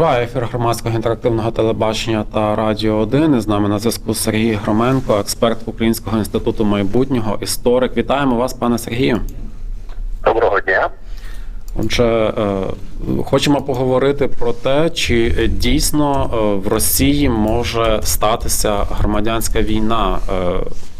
Триває ефір громадського інтерактивного телебачення та радіо 1. І з нами на зв'язку Сергій Громенко, експерт Українського інституту майбутнього, історик. Вітаємо вас, пане Сергію. Доброго дня. Отже, е, хочемо поговорити про те, чи дійсно е, в Росії може статися громадянська війна. Е,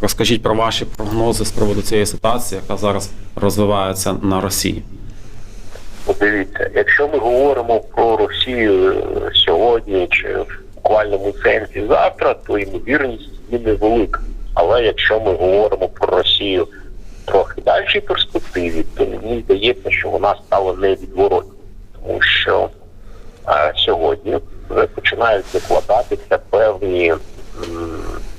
Розкажіть про ваші прогнози з приводу цієї ситуації, яка зараз розвивається на Росії. Подивіться, якщо ми говоримо про Росію е, сьогодні чи в буквальному сенсі завтра, то ймовірність її невелика. Але якщо ми говоримо про Росію трохи дальшій перспективі, то мені здається, що вона стала невідворотною. Тому що а, сьогодні вже починають закладатися певні м,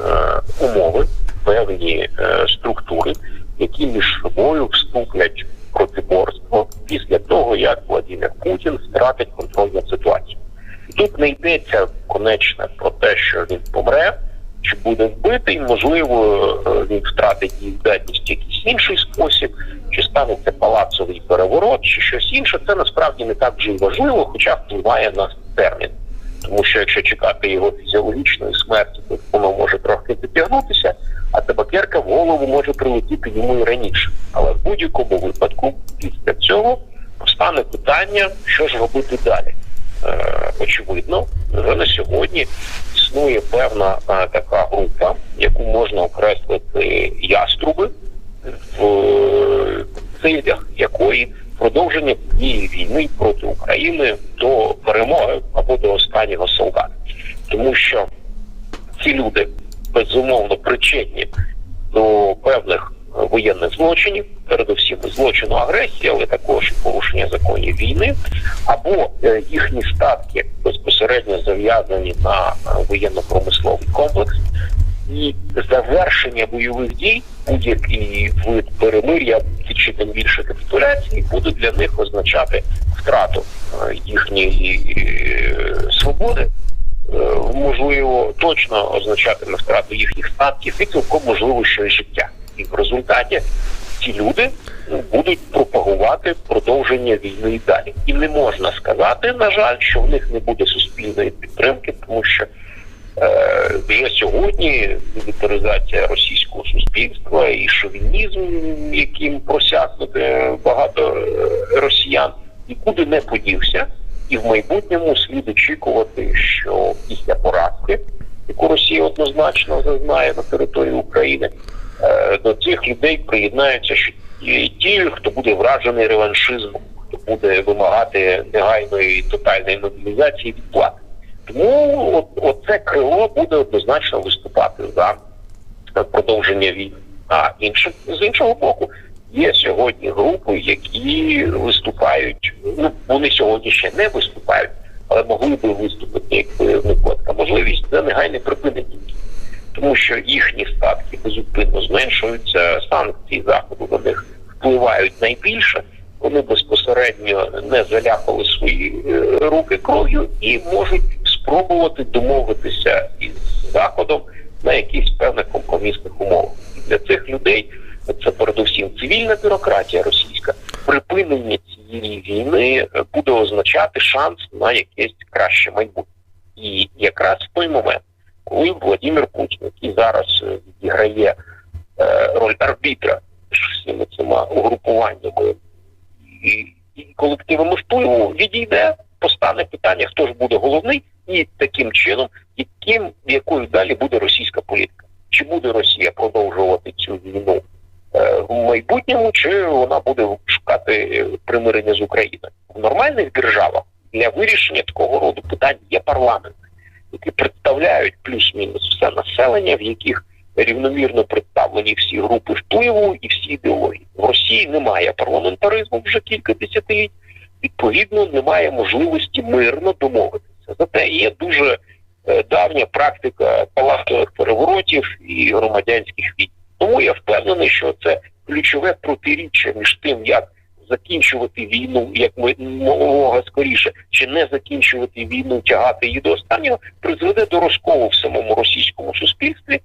е, умови, певні е, структури, які між собою вступлять протиборство після того, як Владимир Путін втратить контроль над ситуацією. Тут не йдеться конечно про те, що він помре чи буде вбитий, можливо, е, він втратить дієздатність в якийсь інший спосіб, чи станеться палацовий переворот, чи щось інше. Це насправді не так вже важливо, хоча впливає на термін. Тому що якщо чекати його фізіологічної смерті, то воно може трохи затягнутися, а табакерка в голову може прилетіти йому і раніше. Але в будь-якому випадку, після цього постане питання, що ж робити далі. Е, очевидно, вже на сьогодні існує певна е, така група, яку можна окреслити яструби, в е, цілях якої продовження цієї війни проти України до перемоги або до останнього солдата, тому що ці люди безумовно причетні до певних воєнних злочинів, передусім злочину агресії, але також порушення законів війни, або е, їхні статки безпосередньо зав'язані на е, воєнно-промисловий комплекс. І завершення бойових дій, будь-який вид перемир'я чи тим більше капітуляції, буде для них означати втрату е, їхньої свободи, можливо, точно означатиме втрату їхніх статків і цілком можливо, що й життя. І в результаті ці люди ну, будуть пропагувати продовження війни і далі. І не можна сказати, на жаль, що в них не буде суспільної підтримки, тому що е, вже сьогодні мілітаризація російського суспільства і шовінізм, яким просякнути багато е, росіян, нікуди не подівся. І в майбутньому слід очікувати, що після поразки, яку Росія однозначно зазнає на території України, е, до цих людей приєднаються ті- хто буде вражений реваншизмом, хто буде вимагати негайної тотальної мобілізації відплати. Тому оце крило буде однозначно виступати за продовження війни. А інше з іншого боку, є сьогодні групи, які виступають. Ну вони сьогодні ще не виступають, але могли би виступити, якби виникла така можливість за негайне припинення. Тому що їхні статки безупинно зменшуються, санкції заходу на них впливають найбільше. Вони безпосередньо не заляпали свої е, руки кров'ю і можуть спробувати домовитися із заходом на якихось певних компромісних умовах. І для цих людей це передусім цивільна бюрократія російська. Припинення цієї війни е, буде означати шанс на якесь краще майбутнє. І якраз в той момент, коли Владимир Путін, який зараз е, відіграє е, роль арбітра між всіми цими угрупуваннями і, і колективами впливу, відійде, постане питання, хто ж буде головний, і таким чином, яким якою далі буде російська політика. Чи буде Росія продовжувати цю війну майбутньому, чи вона буде шукати примирення з Україною в нормальних державах для вирішення такого роду питань є парламент, які представляють плюс-мінус все населення, в яких рівномірно представлені всі групи впливу і всі ідеології. В Росії немає парламентаризму вже кілька десятиліть. Відповідно, немає можливості мирно домовитися. Зате є дуже е, давня практика палатових переворотів і громадянських війн. Тому я впевнений, що це ключове протиріччя між тим, як закінчувати війну, як ми мога скоріше, чи не закінчувати війну, тягати її до останнього, призведе до розколу в самому російському суспільстві.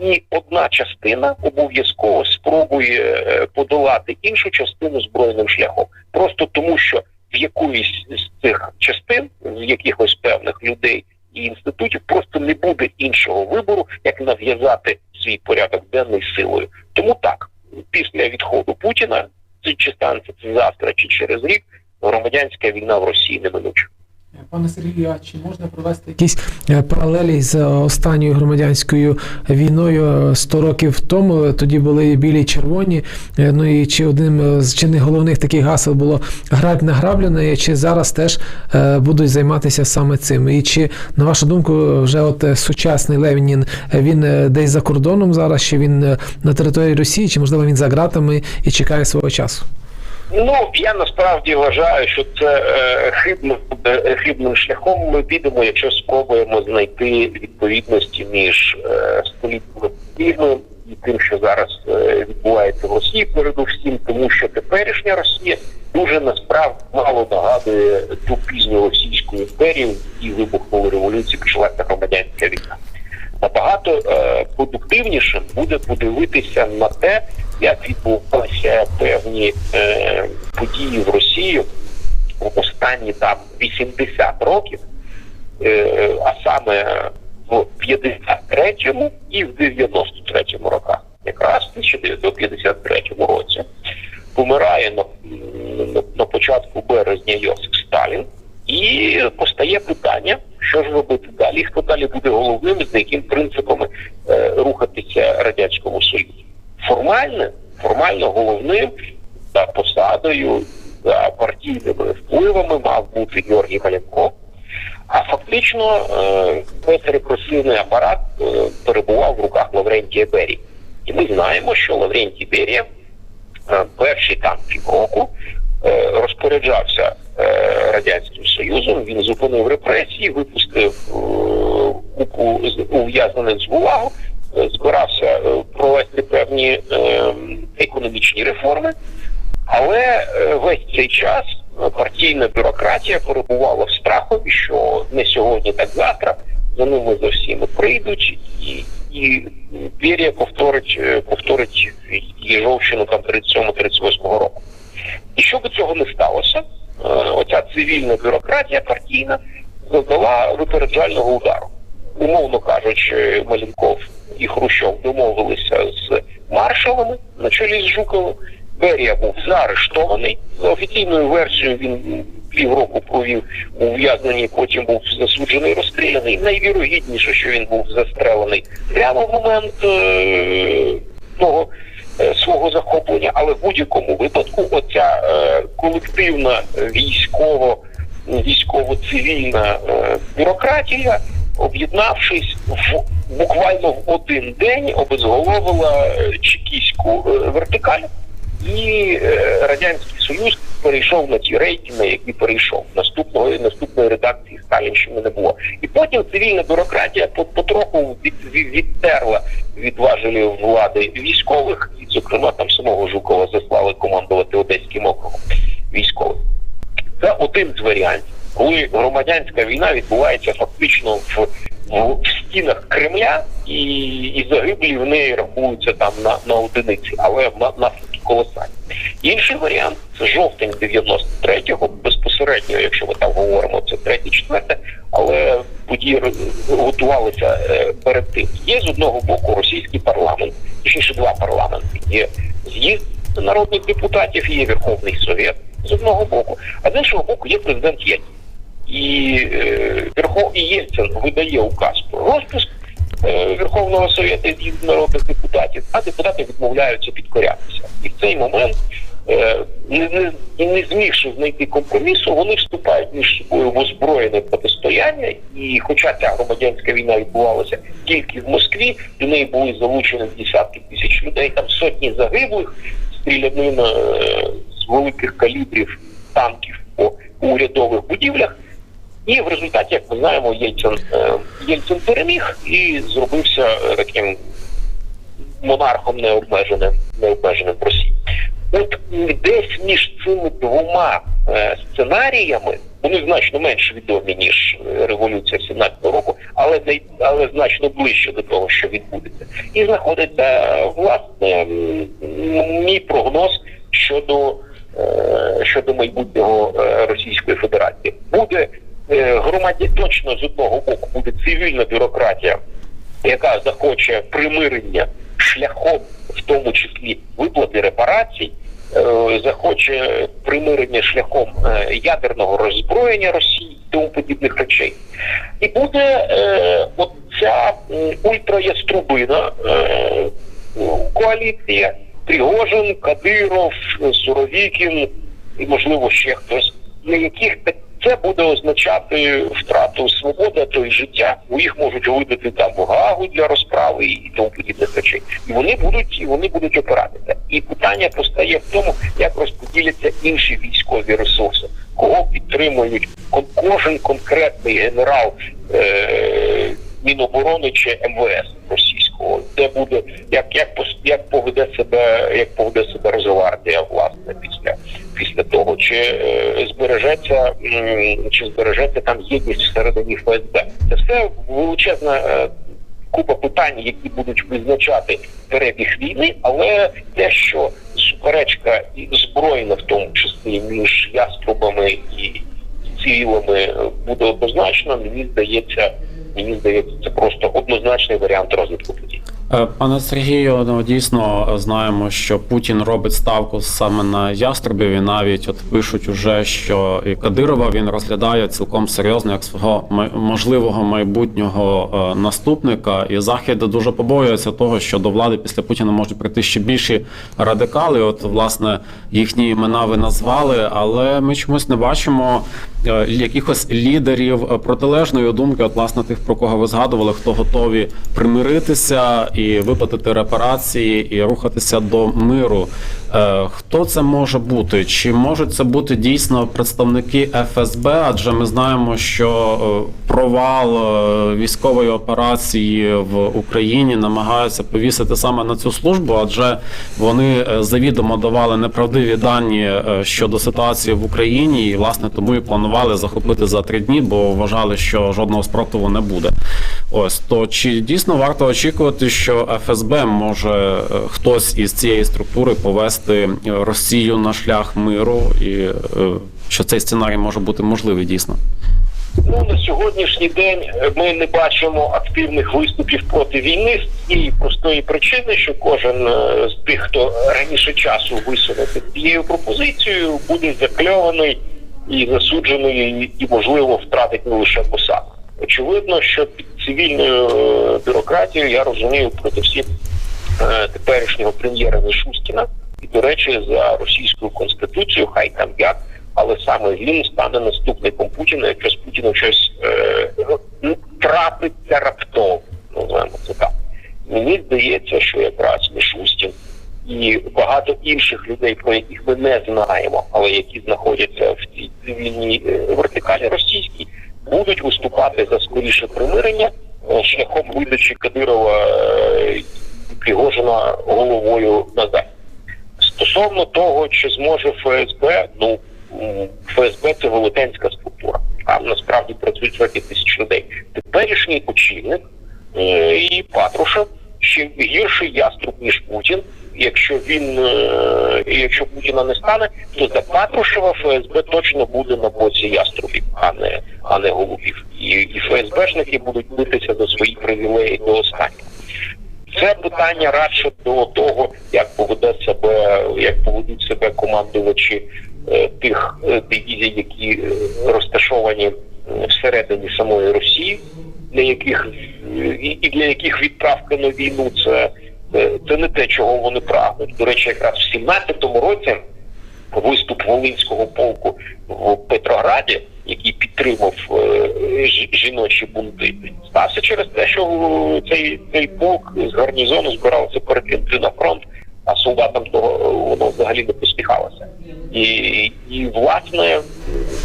І одна частина обов'язково спробує е, подолати іншу частину збройним шляхом, просто тому що в якоїсь з цих частин, в якихось певних людей і інститутів просто не буде іншого вибору, як нав'язати свій порядок денний силою. Тому так, після відходу Путіна, чи станеться це завтра, чи через рік, громадянська війна в Росії неминуча. Пане Сергію, а чи можна провести якісь е, паралелі з е, останньою громадянською війною е, 100 років тому? Тоді були білі й червоні. Е, Ну і чи одним з чи не головних таких гасел було грабь награблене, чи зараз теж е, будуть займатися саме цим? І чи на вашу думку, вже от е, сучасний Ленін, е, він е, десь за кордоном зараз, чи він е, на території Росії, чи можливо він за ґратами і чекає свого часу? Ну я насправді вважаю, що це е, хибно е, хибним шляхом. Ми підемо, якщо спробуємо знайти відповідності між е, столітніми фільмом і тим, що зараз е, відбувається в Росії, передусім, тому що теперішня Росія дуже насправді мало нагадує ту пізню російську імперію, і вибухнули революції, почалася громадянська війна. Набагато е, продуктивнішим буде подивитися на те, як відбувалися певні е, події в Росії в останні там 80 років, е, а саме в 53-му і в 93-му роках, якраз в 1953 році, помирає на, на, на початку березня Йосиф Сталін. І постає питання, що ж робити далі, хто далі буде головним, з яким принципами е, рухатися радянському союзі. Формально, формально головним за посадою, за партійними впливами мав бути Георгій Маленков. А фактично весь репресивний апарат е, перебував в руках Лаврентія Берії. І ми знаємо, що Лаврентій Берія е, перші там півроку е, розпоряджався радянським союзом. Він зупинив репресії, випустив ув'язнених з ГУЛАГу, е, збирався е, провести певні е, економічні реформи. Але е, весь цей час е, партійна бюрократія перебувала в страхові, що не сьогодні, так завтра за ними за всіми прийдуть, і, і Берія повторить, е, повторить Єжовщину там 37-38 року. І щоб цього не сталося, е, оця цивільна бюрократія партійна завдала випереджального удару. Умовно кажучи, Хрущов домовилися з маршалами на чолі з Жуковим. Берія був заарештований. За офіційною версією він півроку провів у ув'язненні, потім був засуджений, розстріляний. Найвірогідніше, що він був застрелений прямо в момент е- того е, свого захоплення, але в будь-якому випадку оця е, колективна військово військово-цивільна е, бюрократія, об'єднавшись в буквально в один день, обезголовила е, чекійську е, вертикаль, і е, радянський союз перейшов на ті рейки, на які перейшов. Наступного наступної редакції Сталінщини не було. І потім цивільна бюрократія потроху від, від, відтерла від важелів влади військових, і, зокрема, там самого Жукова заслали командувати Одеським округом військових. Це один з варіантів, коли громадянська війна відбувається фактично в, в, в стінах Кремля, і, і загиблі в неї рахуються там на, на одиниці, але на, наслідки колосальні. Інший варіант це жовтень 93-го, безпосередньо, якщо ми там говоримо, це третє, четверте, але події готувалися е, перед тим. Є з одного боку російський парламент, точніше два парламенти. Є з'їзд народних депутатів, є Верховний Совет з одного боку, а з іншого боку є президент Єльцин. І е, Верхов і Єльцин видає указ про розпуск е, Верховного Совєту з'їзду народних депутатів, а депутати відмовляються підкорятися. І в цей момент, е, не, не, не змігши знайти компромісу, вони вступають між собою в озброєне протистояння. І хоча ця громадянська війна відбувалася тільки в Москві, до неї були залучені десятки тисяч людей, там сотні загиблих, стрілянина з великих калібрів танків по урядових будівлях. І в результаті, як ми знаємо, Єльцин, е, Єльцин переміг і зробився е, таким монархом необмеженим, необмеженим в Росії. От десь між цими двома е, сценаріями вони значно менш відомі, ніж революція 17-го року, але але значно ближче до того, що відбудеться. І знаходиться власне мій прогноз щодо, щодо майбутнього Російської Федерації. Е, точно з одного боку буде цивільна бюрократія, яка захоче примирення шляхом, в тому числі виплати репарацій, е, захоче примирення шляхом е, ядерного роззброєння Росії і тому подібних речей. І буде е, от ця ультраяструбина е, коаліція Пригожин, Кадиров, Суровікін і, можливо, ще хтось, для яких та- це буде означати втрату свободи, то й життя, бо їх можуть видати там в для розправи і тому подібних речей. І вони будуть, і вони будуть опиратися. І питання постає в тому, як розподіляться інші військові ресурси, кого підтримують кожен конкретний генерал е- Міноборони чи МВС російського, де буде як, як як поведе себе, як поведе себе Росгвардія, власне, після після того, чи е, збережеться чи збережеться там єдність всередині ФСБ. Це все величезна е, купа питань, які будуть визначати перебіг війни, але те, що суперечка збройна, в тому числі між яструбами і цивілами, е, буде однозначно, мені здається, мені здається, це просто однозначний варіант розвитку подій. Е, Пане Сергію, ну дійсно е, знаємо, що Путін робить ставку саме на ястребів. І навіть от пишуть уже, що і Кадирова він розглядає цілком серйозно як свого можливого майбутнього е, наступника. І захід дуже побоюється того, що до влади після Путіна можуть прийти ще більші радикали. От власне їхні імена ви назвали, але ми чомусь не бачимо якихось лідерів е, протилежної думки, от власне тих, про кого ви згадували, хто готові примиритися і виплатити репарації, і рухатися до миру. Е, Хто це може бути? Чи можуть це бути дійсно представники ФСБ? Адже ми знаємо, що е, провал е, військової операції в Україні намагаються повісити саме на цю службу, адже вони завідомо давали неправдиві дані щодо ситуації в Україні, і власне тому і планували захопити за три дні, бо вважали, що жодного спротиву не буде. Ось то чи дійсно варто очікувати, що ФСБ може хтось із цієї структури повести е, Росію на шлях миру, і е, що цей сценарій може бути можливий дійсно? Ну на сьогоднішній день е, ми не бачимо активних виступів проти війни з цієї простої причини, що кожен з тих, хто раніше часу висунути цією пропозицією, буде закльований і засуджений, і можливо втратить не лише посаду. Очевидно, що під цивільною бюрократією я розумію проти всіх теперішнього прем'єра Мішустіна. І, до речі, за російською конституцією, хай там як, але саме він стане наступником Путіна, якщо з Путіном щось е, ну, трапиться раптово, називаємо це так. Мені здається, що якраз Мішустін і багато інших людей, про яких ми не знаємо, але які знаходяться в цій цивільній е, вертикалі російській, будуть виступати за скоріше примирення е, шляхом видачі Кадирова е, Пригожина головою назад. Стосовно того, чи зможе ФСБ, ну ФСБ це велетенська структура. Там насправді працюють сотні тисяч людей. Теперішній очільник е, і Патрушев ще гірший яструб ніж Путін. Якщо він е, якщо Путіна не стане, то за Патрушева ФСБ точно буде на боці яструбів, а не а не голубів. І, і ФСБшники будуть битися до своїх привілеїв до останнього. Це питання радше до того, як поведе себе, як поведуть себе командувачі е, тих е, дивізій, які е, розташовані всередині самої Росії, для яких і для яких відправка на війну це, це не те, чого вони прагнуть. До речі, якраз в 17-му році виступ Волинського полку в Петрограді, який підтримав е, жіночі бунти, стався через те, що е, цей, цей полк з гарнізону збирався перекинути на фронт, а солдатам того е, воно взагалі не поспіхалося. І, і власне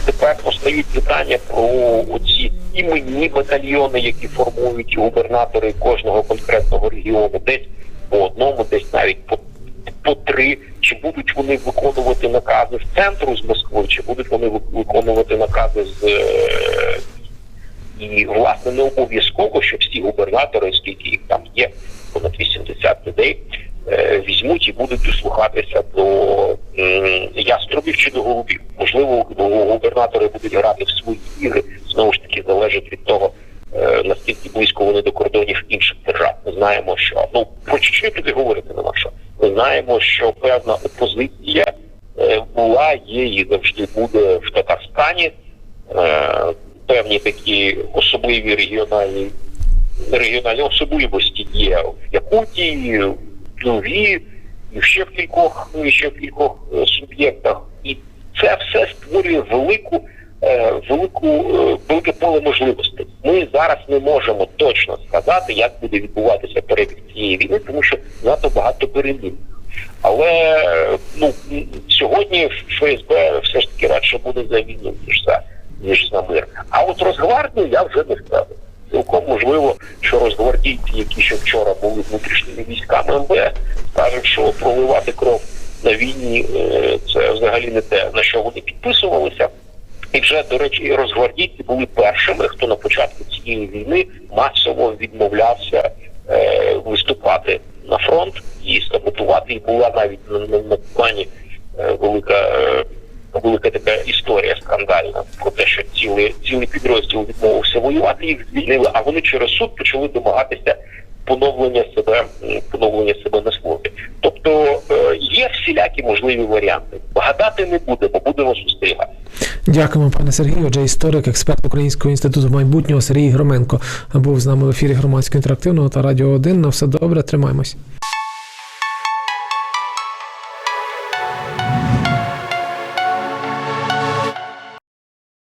тепер постають питання про оці іменні батальйони, які формують губернатори кожного конкретного регіону, десь по одному, десь навіть по по три, чи будуть вони виконувати накази з центру з Москви, чи будуть вони виконувати накази з е, і власне не обов'язково, що всі губернатори, скільки їх там є, понад 80 людей, е, візьмуть і будуть дослухатися до яструбів чи до голубів. Можливо, губернатори будуть грати в свої ігри знову ж таки залежить від того, е, наскільки близько вони до кордонів інших держав. Ми знаємо, що ну про Чечню туди говорити нема що. Знаємо, що певна опозиція е, була, є і завжди буде в Татарстані. Е, Певні такі особливі регіональні регіональні особливості є в Якутії, в Туві, і ще в кількох, ще в кількох е, суб'єктах. І це все створює велику, велику, е, велике поле можливостей. Ми зараз не можемо точно сказати, як буде відбуватися перебіг цієї війни, тому що надто багато перемін. Але е, ну сьогодні ФСБ все ж таки радше буде за війну, ніж за ніж за мир. А от Росгвардію я вже не впевнений. Цілком можливо, що розгвардійці, які ще вчора були внутрішніми військами МВ, скажуть, що проливати кров на війні е, це взагалі не те, на що вони підписувалися. І вже, до речі, розгвардійці були першими, хто на початку цієї війни масово відмовлявся е, виступати на фронт і саботувати. І була навіть на, на, на плані е, велика. Е, Велика така історія скандальна про те, що цілий цілий підрозділ відмовився воювати, їх звільнили, а вони через суд почали домагатися поновлення себе, поновлення себе на службі. Тобто е, є всілякі можливі варіанти. Гадати не будемо, будемо спостерігати. Дякуємо, пане Сергію. Отже, історик, експерт Українського інституту майбутнього Сергій Громенко був з нами в ефірі громадського інтерактивного та радіо 1. На все добре, тримаємось.